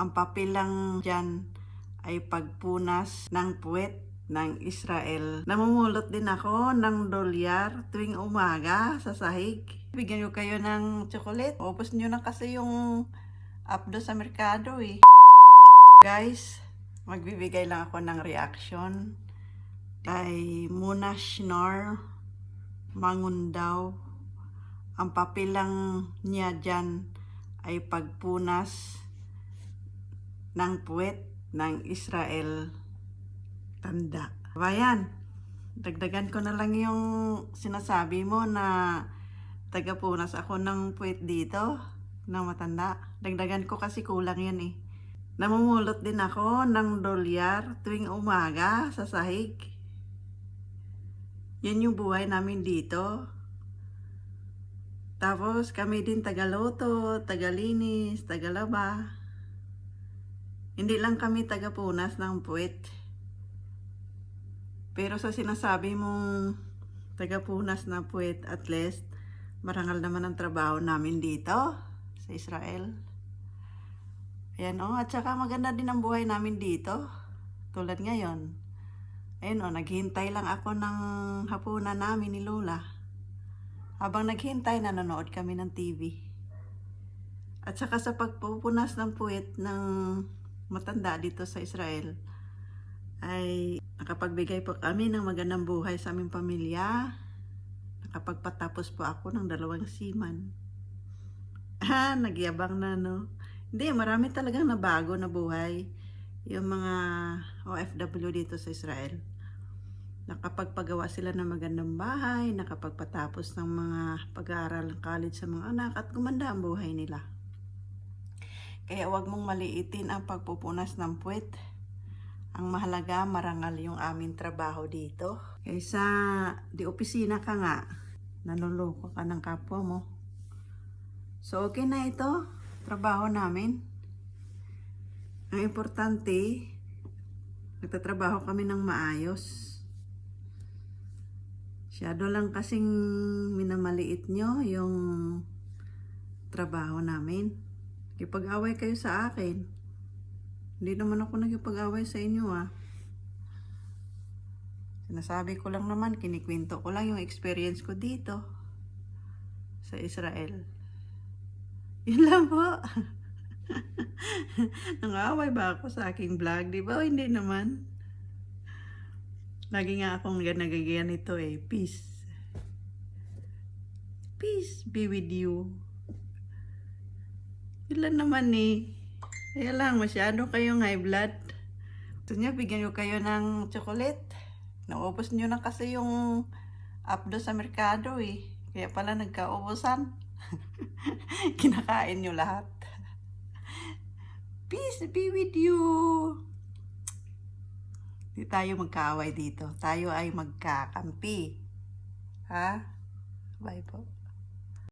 Ang papel lang dyan ay pagpunas ng puwet ng Israel. Namumulot din ako ng dolyar tuwing umaga sa sahig. Bigyan ko kayo ng chocolate. Upos nyo na kasi yung updo sa merkado eh. Guys, magbibigay lang ako ng reaction kay Muna Schnorr Mangundaw. Ang papel lang niya dyan ay pagpunas ng puwet ng Israel tanda. Bayan, dagdagan ko na lang yung sinasabi mo na tagapunas ako ng puwet dito na matanda. Dagdagan ko kasi kulang yan eh. Namumulot din ako ng dolyar tuwing umaga sa sahig. Yan yung buhay namin dito. Tapos kami din tagaloto, tagalinis, tagalaba. Hindi lang kami tagapunas ng puwet. Pero sa sinasabi mong tagapunas na puwet, at least, marangal naman ang trabaho namin dito sa Israel. Ayan o, at saka maganda din ang buhay namin dito. Tulad ngayon. Ayun o, naghintay lang ako ng hapunan namin ni Lola. Habang naghintay, nanonood kami ng TV. At saka sa pagpupunas ng puwet ng matanda dito sa Israel, ay nakapagbigay po kami ng magandang buhay sa aming pamilya. Nakapagpatapos po ako ng dalawang siman. Ah, nagyabang na no. Hindi, marami talagang nabago na buhay yung mga OFW dito sa Israel. Nakapagpagawa sila ng magandang bahay, nakapagpatapos ng mga pag-aaral ng college sa mga anak at gumanda ang buhay nila. Kaya huwag mong maliitin ang pagpupunas ng puwet. Ang mahalaga, marangal yung aming trabaho dito. Kaysa di opisina ka nga, nanuloko ka ng kapwa mo. So okay na ito, trabaho namin. Ang importante, nagtatrabaho kami ng maayos. Shadow lang kasing minamaliit nyo yung trabaho namin. Kipag-away kayo sa akin. Hindi naman ako nagkipag-away sa inyo ah. Sinasabi ko lang naman, kinikwento ko lang yung experience ko dito sa Israel. Yun lang po. Nangaway ba ako sa aking vlog? Di ba? O hindi naman. Lagi nga akong nagagayan ito eh. Peace. Peace be with you. Lang naman eh. Kaya lang, masyado kayong high blood. Gusto niya, bigyan ko kayo ng chocolate. Naubos niyo na kasi yung updo sa merkado eh. Kaya pala nagkaubusan. Kinakain niyo lahat. Peace be with you. Di tayo magkaaway dito. Tayo ay magkakampi. Ha? Bye po.